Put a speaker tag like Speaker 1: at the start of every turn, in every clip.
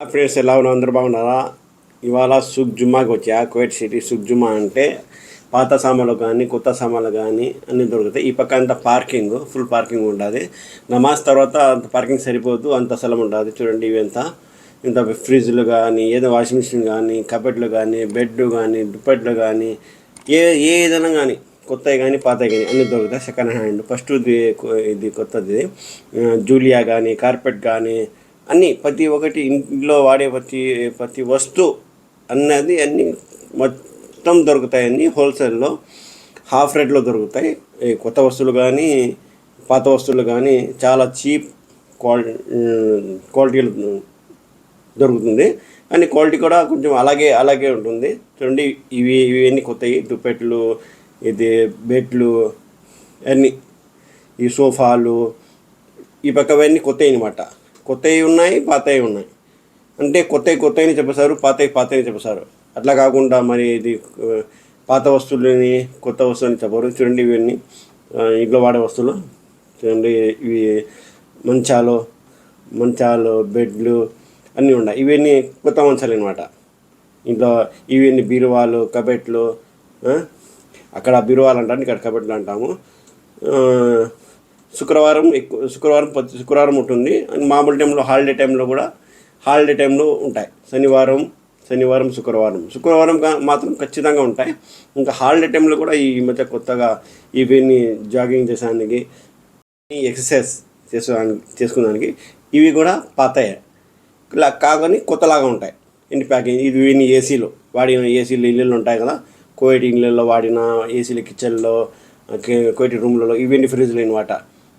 Speaker 1: Friends ఎలా ఉన్నా అందరూ బాగున్నారా? ఇవాళ సుక్ జుమాకి వచ్చా? కువైట్ సిటీ సుక్ జుమా అంటే పాత సామాన్లు కానీ కొత్త సామాన్లు కానీ అన్నీ దొరుకుతాయి. ఈ పక్క అంతా పార్కింగ్ ఫుల్ పార్కింగ్ ఉంటుంది నమాజ్ తర్వాత అంత పార్కింగ్ సరిపోదు అంత స్థలం ఉంటుంది చూడండి ఇవి ఇంత ఫ్రిడ్జ్లు కానీ ఏదో వాషింగ్ మిషన్ కానీ కబెట్లు కానీ బెడ్ కానీ దుప్పట్లు కానీ ఏ ఏ ఏదైనా కానీ కొత్తవి కానీ పాతవి కానీ అన్నీ దొరుకుతాయి సెకండ్ హ్యాండ్ ఫస్ట్ ఇది ఇది కొత్తది. జూలియా కానీ కార్పెట్ కానీ అన్నీ ప్రతి ఒక్కటి ఇంట్లో వాడే ప్రతి ప్రతి వస్తువు అన్నది అన్నీ మొత్తం దొరుకుతాయి అన్నీ హోల్సేల్లో హాఫ్ రేట్లో దొరుకుతాయి. కొత్త వస్తువులు కానీ పాత వస్తువులు కానీ చాలా చీప్ క్వాలిటీ క్వాలిటీలు దొరుకుతుంది. కానీ క్వాలిటీ కూడా కొంచెం అలాగే అలాగే ఉంటుంది. చూడండి ఇవి ఇవన్నీ కొత్తవి దుప్పెట్లు ఇది బెడ్లు అన్నీ ఈ సోఫాలు ఈ పక్కవన్నీ కొత్తవి అనమాట కొత్తవి ఉన్నాయి పాతవి ఉన్నాయి. అంటే కొత్తవి కొత్తవి చెప్పేశారు పాతవి పాతవి చెప్పేశారు. అట్లా కాకుండా మరి ఇది పాత వస్తువులని కొత్త వస్తువులని చెప్పరు. చూడండి ఇవన్నీ ఇంట్లో వాడే వస్తువులు. చూడండి ఇవి మంచాలు మంచాలు బెడ్లు అన్నీ ఉన్నాయి. ఇవన్నీ కొత్త మంచాలు అనమాట ఇంట్లో ఇవన్నీ బీరువాలు కబెట్లు అక్కడ బీరువాలు అంటాను ఇక్కడ కబెట్లు అంటాము. శుక్రవారం ఎక్కువ శుక్రవారం శుక్రవారం ఉంటుంది. మామూలు టైంలో హాలిడే టైంలో కూడా హాలిడే టైంలో ఉంటాయి. శనివారం శనివారం శుక్రవారం. శుక్రవారం మాత్రం ఖచ్చితంగా ఉంటాయి. ఇంకా హాలిడే టైంలో కూడా ఈ మధ్య కొత్తగా ఇవన్నీ జాగింగ్ చేసేదానికి ఎక్సర్సైజ్ చేసుకోడానికి చేసుకున్నానికి ఇవి కూడా పాతాయి. ఇలా కాగానే కొత్తలాగా ఉంటాయి. ఇంటి ప్యాకింగ్ ఇది ఇవన్నీ ఏసీలు వాడిన ఏసీలు ఇళ్ళు ఉంటాయి కదా. కోవిడ్ ఇళ్ళల్లో వాడిన ఏసీలు కిచెన్లో కోయిట్ రూమ్లలో ఇవన్నీ ఫ్రిడ్జ్లు అనమాట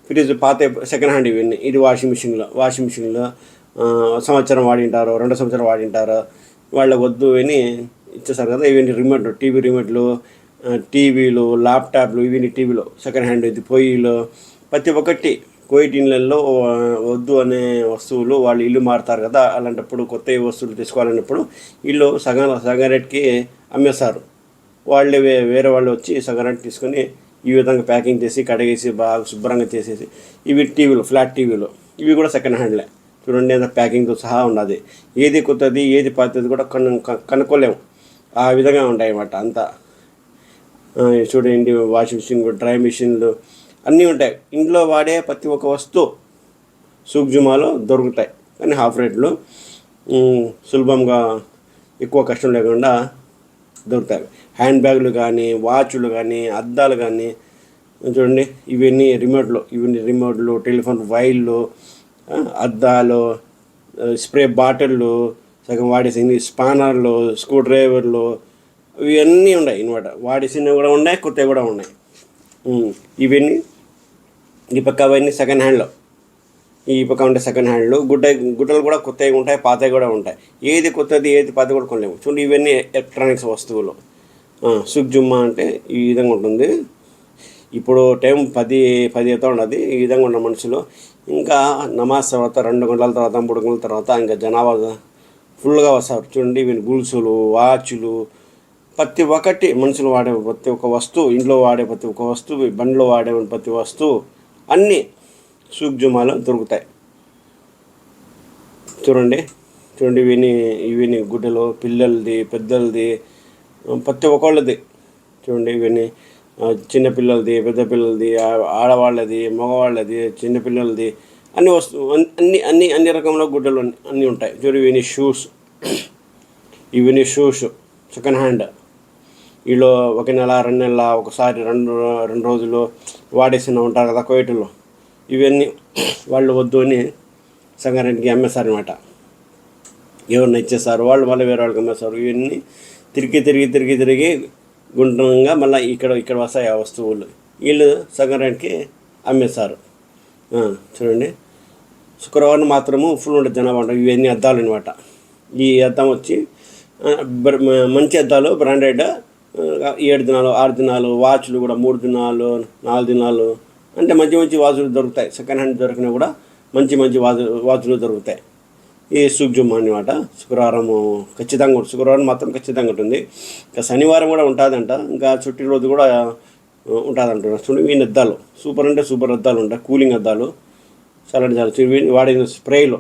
Speaker 1: ఫ్రిడ్జ్ పాత సెకండ్ హ్యాండ్ ఇవన్నీ ఇది వాషింగ్ మిషన్లో వాషింగ్ మిషన్లో సంవత్సరం వాడింటారు రెండు సంవత్సరం వాడింటారు. వాళ్ళ వద్దు అని ఇచ్చేసారు కదా ఇవన్నీ రిమోట్ టీవీ రిమోట్లు టీవీలు ల్యాప్టాప్లు ఇవన్నీ టీవీలో సెకండ్ హ్యాండ్ ఇది పొయ్యిలు ప్రతి ఒక్కటి కోయిట్ ఇళ్ళల్లో వద్దు అనే వస్తువులు వాళ్ళు ఇల్లు మారుతారు కదా అలాంటప్పుడు కొత్త వస్తువులు తీసుకోవాలన్నప్పుడు ఇల్లు సగం సగం రేట్కి అమ్మేస్తారు. వాళ్ళే వేరే వాళ్ళు వచ్చి సగం రేట్ తీసుకొని ఈ విధంగా ప్యాకింగ్ చేసి కడిగేసి బాగా శుభ్రంగా చేసేసి ఇవి టీవీలు ఫ్లాట్ టీవీలు. ఇవి కూడా సెకండ్ హ్యాండ్లే చూడండి అంత ప్యాకింగ్తో సహా ఉన్నది. ఏది కొత్తది ఏది పాతది కూడా కను క- కనుక్కోలేము. ఆ విధంగా ఉంటాయి అన్నమాట అంతా చూడండి వాషింగ్ మిషన్ డ్రై మిషన్లు అన్నీ ఉంటాయి. ఇంట్లో వాడే ప్రతి ఒక్క వస్తువు సూక్జుమాలో దొరుకుతాయి. కానీ హాఫ్ రేట్లు. సులభంగా ఎక్కువ కష్టం లేకుండా దొరుకుతాయి. హ్యాండ్ బ్యాగులు కానీ వాచ్లు కానీ అద్దాలు కానీ చూడండి ఇవన్నీ రిమోట్లు ఇవన్నీ రిమోట్లు టెలిఫోన్ వైర్లు అద్దాలు స్ప్రే బాటిళ్ళు సగం వాడేసింది స్పానర్లు స్క్రూ డ్రైవర్లు ఇవన్నీ ఉన్నాయి అనమాట వాడేసినవి కూడా ఉన్నాయి కొత్తవి కూడా ఉన్నాయి. ఇవన్నీ ఈ పక్క అవన్నీ సెకండ్ హ్యాండ్లో ఈ పక్క ఉంటే సెకండ్ హ్యాండ్లు గుడ్డ గుడ్డలు కూడా కొత్తవి ఉంటాయి పాతవి కూడా ఉంటాయి. ఏది కొత్తది ఏది పాత కూడా కొనలేము. చూడండి ఇవన్నీ ఎలక్ట్రానిక్స్ వస్తువులు. సుగ్జుమ్మా జుమ్మా అంటే ఈ విధంగా ఉంటుంది. ఇప్పుడు టైం పది పది అవుతా ఉన్నది. ఈ విధంగా ఉన్న మనుషులు. ఇంకా నమాజ్ తర్వాత రెండు గంటల తర్వాత మూడు గంటల తర్వాత ఇంకా జనాభా ఫుల్గా వస్తారు. చూడండి ఇవి గుల్సులు వాచ్లు. ప్రతి ఒక్కటి మనుషులు వాడే ప్రతి ఒక్క వస్తువు ఇంట్లో వాడే ప్రతి ఒక్క వస్తువు బండిలో వాడే ప్రతి వస్తువు అన్నీ సూక్జుమాలో దొరుకుతాయి. చూడండి. చూడండి ఇవిని ఇవిని గుడ్డలు పిల్లలది పెద్దలది ప్రతి ఒక్కళ్ళది. చూడండి ఇవన్నీ చిన్నపిల్లలది పెద్ద పిల్లలది ఆడవాళ్ళది మగవాళ్ళది చిన్నపిల్లలది అన్ని వస్తువు అన్ని అన్ని అన్ని రకముల గుడ్డలు అన్నీ ఉంటాయి. చూడు ఇవన్నీ షూస్. ఇవన్నీ షూస్ సెకండ్ హ్యాండ్. వీళ్ళు ఒక నెల రెండు నెలల ఒకసారి రెండు రెండు రోజులు వాడేసిన ఉంటారు కదా కోయటలో ఇవన్నీ వాళ్ళు వద్దు అని సంగారెడ్డికి అమ్మేస్తారు అనమాట ఎవరిని ఇచ్చేస్తారు వాళ్ళు మళ్ళీ వేరే వాళ్ళకి అమ్మేస్తారు ఇవన్నీ తిరిగి తిరిగి తిరిగి తిరిగి గుండ్రంగా మళ్ళీ ఇక్కడ ఇక్కడ వస్తాయి ఆ వస్తువులు. వీళ్ళు సంగారెడ్డికి అమ్మేస్తారు చూడండి. శుక్రవారం మాత్రము ఫుల్ ఉండే జనాభా ఉంటుంది ఇవన్నీ అద్దాలు అనమాట ఈ అద్దం వచ్చి మంచి అద్దాలు బ్రాండెడ్ ఏడు దినాలు ఆరు దినాలు వాచ్లు కూడా మూడు దినాలు నాలుగు దినాలు అంటే మంచి మంచి వాచులు దొరుకుతాయి. సెకండ్ హ్యాండ్ దొరికినా కూడా మంచి మంచి వాచు వాచులు దొరుకుతాయి. ఈ సుగ్జుమ్ అనమాట శుక్రవారం ఖచ్చితంగా శుక్రవారం మాత్రం ఖచ్చితంగా ఉంటుంది. ఇంకా శనివారం కూడా ఉంటుందంట. ఇంకా చుట్టి రోజు కూడా ఉంటుంది అంటున్నారు చూడండి వీని అద్దాలు. సూపర్ అంటే సూపర్ అద్దాలు ఉంటాయి. కూలింగ్ అద్దాలు. చాలా చాలా వాడిన స్ప్రేలో.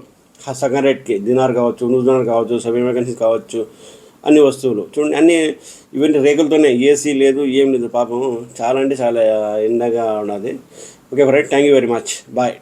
Speaker 1: సగం రేట్కి దినార్ కావచ్చు నూజనార్ కావచ్చు సబ్ ఎమర్జెన్సీ కావచ్చు. అన్ని వస్తువులు. చూడండి అన్ని ఇవన్నీ రేకులతోనే ఏసీ లేదు ఏం లేదు పాపం. చాలా అంటే చాలా ఎండగా ఉన్నది okay right thank you very much bye